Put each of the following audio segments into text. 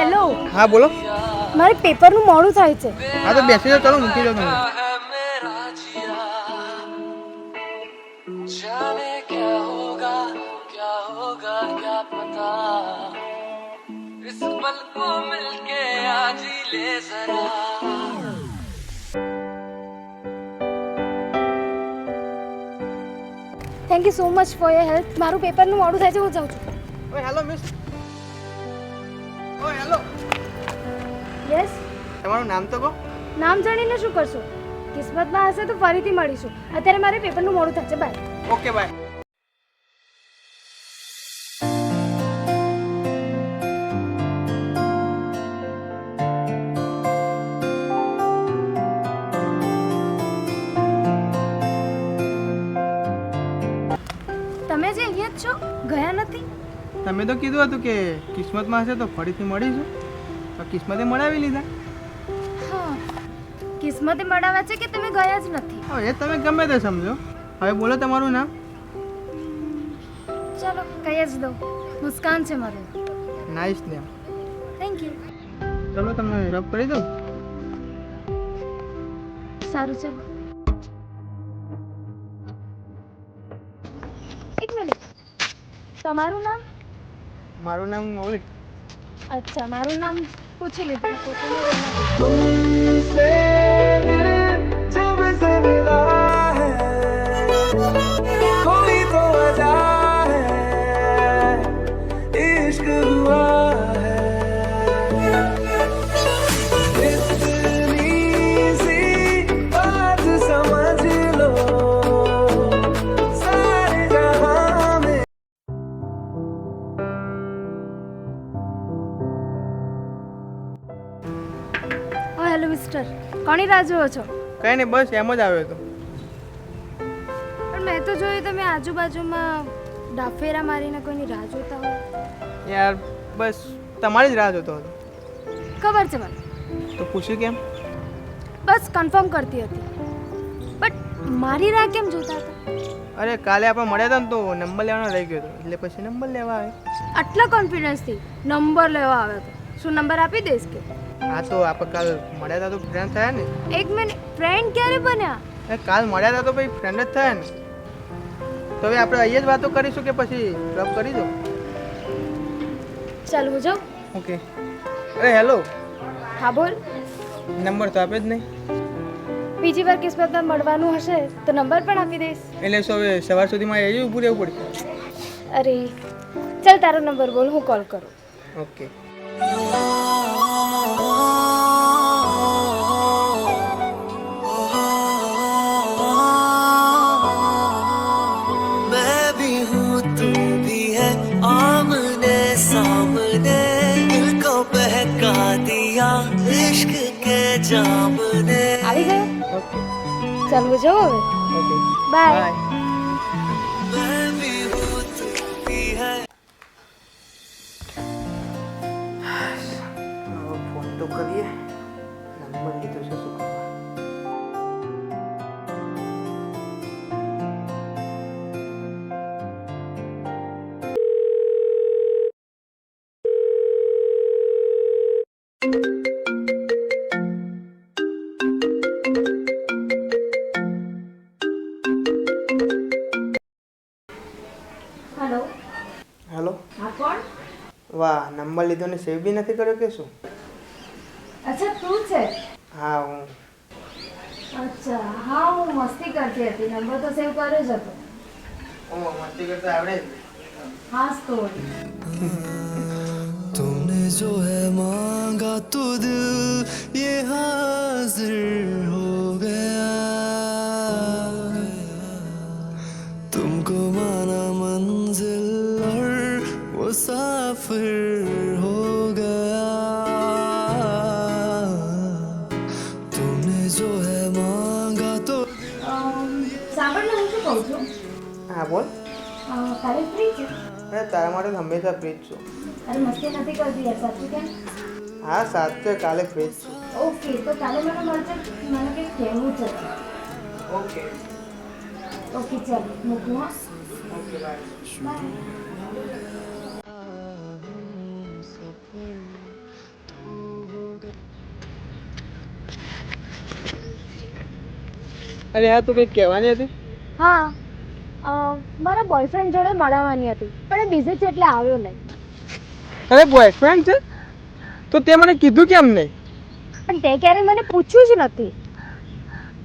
hello હા બોલો. મારે પેપરનું મોડું થાય છે. હા તો બેસી જાઓ ચાલો મૂકી દો તમે. Thank you so much for your help મારું પેપરનું મોડું થાય છે હું જાઉં છું. હેલો મિસ ઓય હેલો. યસ તમારું નામ તો કહો. નામ જાણીને શું કરશો? કિસ્મતમાં હશે તો ફરીથી મળીશું. અત્યારે મારે પેપરનું મોડું થશે બાય ઓકે બાય તમે તો કીધું હતું કે કિસ્મતમાં હશે તો ફરીથી મળીશું. તો કિસ્મતે મળાવી લીધા. હા કિસ્મતે મળાવ્યા છે કે તમે ગયા જ નથી? હવે એ તમે ગમે તે સમજો. હવે બોલો તમારું નામ. ચાલો કહી જ દઉં. મુસ્કાન છે મારું. નાઇસ નેમ થેન્ક યુ ચલો તમને રબ કરી દઉં? સારું છે એક મિનિટ તમારું નામ? મારું નામ મોહિત. અચ્છા મારું નામ પૂછી લીધું. કોની રાહ જુઓ છો. કંઈ નહીં બસ એમ જ આવ્યો હતો. પણ મેં તો જોયું તમે આજુબાજુમાં ડાફેરા મારીને કોઈની રાહ જોતા હો યાર બસ તમારી જ રાહ જોતો હતો. ખબર છે મને. તો પૂછ્યું કેમ? બસ કન્ફર્મ કરતી હતી. બટ મારી રાહ કેમ જોતા હતા? અરે કાલે આપણે મળ્યા હતા ને તો નંબર લેવાનો રહી ગયો હતો. એટલે પછી નંબર લેવા આવે આટલા કોન્ફિડન્સથી નંબર લેવા આવ્યો હતો શું નંબર આપી દઈશ કે? હા તો આપણે કાલ મળ્યા હતા તો ફ્રેન્ડ થયા ને? એક મિનિટ ફ્રેન્ડ ક્યારે બન્યા? કાલ મળ્યા હતા તો ભાઈ ફ્રેન્ડ જ થયા ને. તો હવે આપણે અહીંયા જ વાતો કરીશું કે પછી ડ્રોપ કરી દો? ચાલ હું જાઉં? ઓકે. અરે હેલો હા બોલ. નંબર તો આપે જ નહીં. બીજી વાર કિસ્મતમાં મળવાનું હશે તો નંબર પણ આપી દઈશ. એટલે શું હવે સવાર સુધીમાં એ ઊભું રહેવું પડશે? અરે ચાલ તારો નંબર બોલ હું કોલ કરું. ઓકે. ચાલ હું જાઉં હવે બાય વાહ નંબર લીધો ને સેવ બી નથી કર્યો કે શું અચ્છા તું છે હા હું અચ્છા હા હું મસ્તી કરતી હતી નંબર તો સેવ કર્યો જ હતો ઓ મસ્તી કરતા આવડે જ. હાસ તો तूने जो है मांगा तो दिल ये हाजिर हो गया साफिर हो गया तुमने जो है मांगा तो સાંભળ ને હું શું કહું છું હા બોલ અ, તારે ફ્રી છે અરે તારા માટે તો હંમેશા ફ્રી જ છું અરે મસ્તી નથી કરતી યાર સાચું કેમ હા સાચે કાલે ફ્રી જ છું ઓકે તો કાલે મને મળશે મને કંઈક કહેવું છે ઓકે ઓકે ચાલ મૂકું હા ઓકે બાય બાય અરે હા તું કંઈક કહેવાની હતી? હા. મારા બોયફ્રેન્ડ જોડે મળવાની હતી પણ એ બિઝી છે એટલે આવ્યો નહીં. અરે બોયફ્રેન્ડ છે? તો તે મને કીધું કેમ નહીં? પણ તે ક્યારે મને પૂછ્યું જ નથી.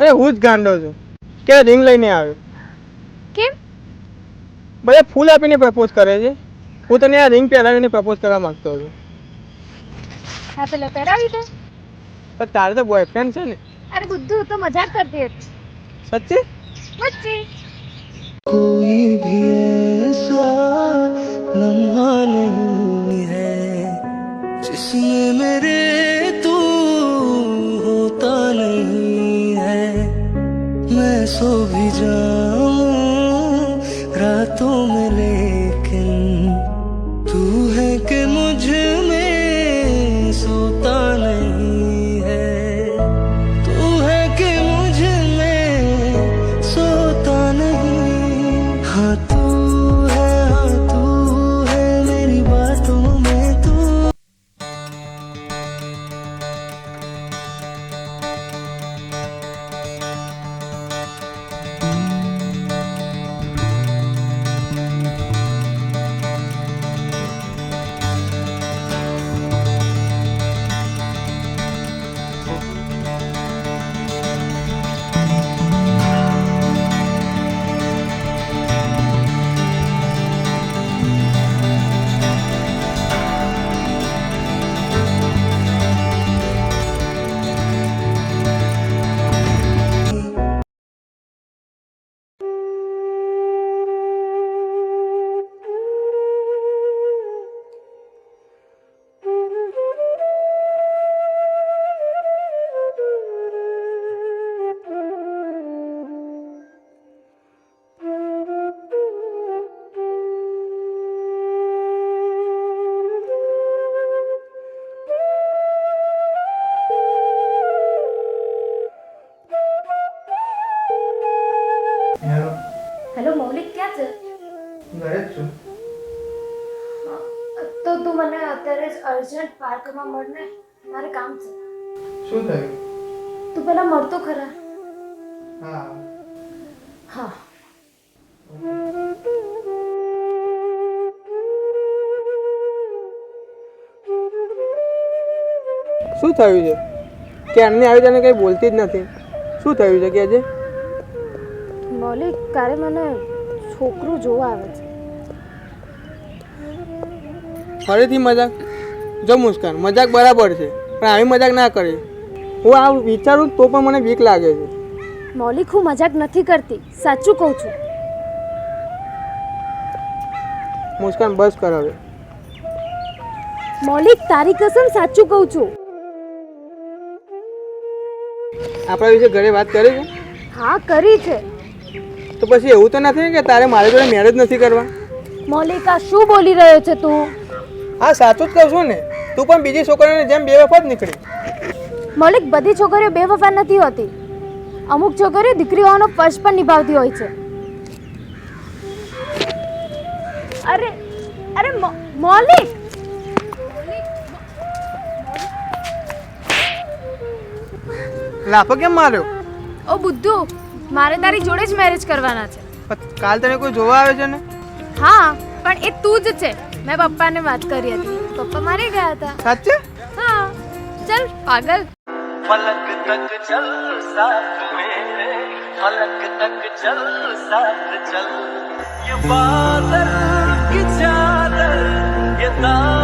અરે હું જ ગાંડો છું. કે રિંગ લઈને આવ્યો? કેમ? બધા ફૂલ આપીને પ્રપોઝ કરે છે. હું તને આ રિંગ પહેરાવીને પ્રપોઝ કરવા માંગતો હતો હા પેલા પહેરાવી દે. તારે તો બોયફ્રેન્ડ છે ને. અરે બુદ્ધુ તો મજાક કરતી હતી. सच्ची सच्ची कोई भी ऐसा लम्हा नहीं है जिसमें मेरे તો તું મને અત્યારે જ અર્જન્ટ પાર્કમાં મળને. મારે કામ છે. શું થયું? તું પેલા મળતો ખરા. હા. હા. શું થયું છે? ક્યારની આવી તને કંઈ બોલતી જ નથી? શું થયું છે? કે આજે મૌલિક કારે મને છોકરું જોવા આવે છે. ફરીથી મજાક? જો મુસ્કાન મજાક બરાબર છે પણ આવી મજાક ના કરે. હું આ વિચારું તો પણ મને બીક લાગે છે. મૌલિક હું મજાક નથી કરતી. સાચું કહું છું. મુસ્કાન બસ કર હવે. મૌલિક તારી કસમ સાચું કહું છું. આપણા વિશે ઘરે વાત કરી છે? હા કરી છે. તો પછી એવું તો નથી કે તારે મારી જોડે મેરેજ નથી કરવા? મૌલિક શું બોલી રહ્યો છે તું? હા સાચું જ કહું છું ને. તું પણ બીજી છોકરીઓની જેમ બે જ નીકળી. મૌલિક બધી છોકરીઓ બેવફા નથી હોતી. અમુક છોકરીઓ દીકરીઓનો ફર્જ પણ નિભાવતી હોય છે. અરે અરે મૌલિક! લાફો કેમ માર્યો? ઓ બુદ્ધુ મારે તારી જોડે જ મેરેજ કરવાના છે. કાલ તને કોઈ જોવા આવે છે ને? હા પણ એ તું જ છે. मैं पापा ने बात करी थी। पापा मारे गया था। सच? हाँ चल पागल। पलक तक चल साथ में पलक तक चल साथ चल। ये बादल की चादर ये दाम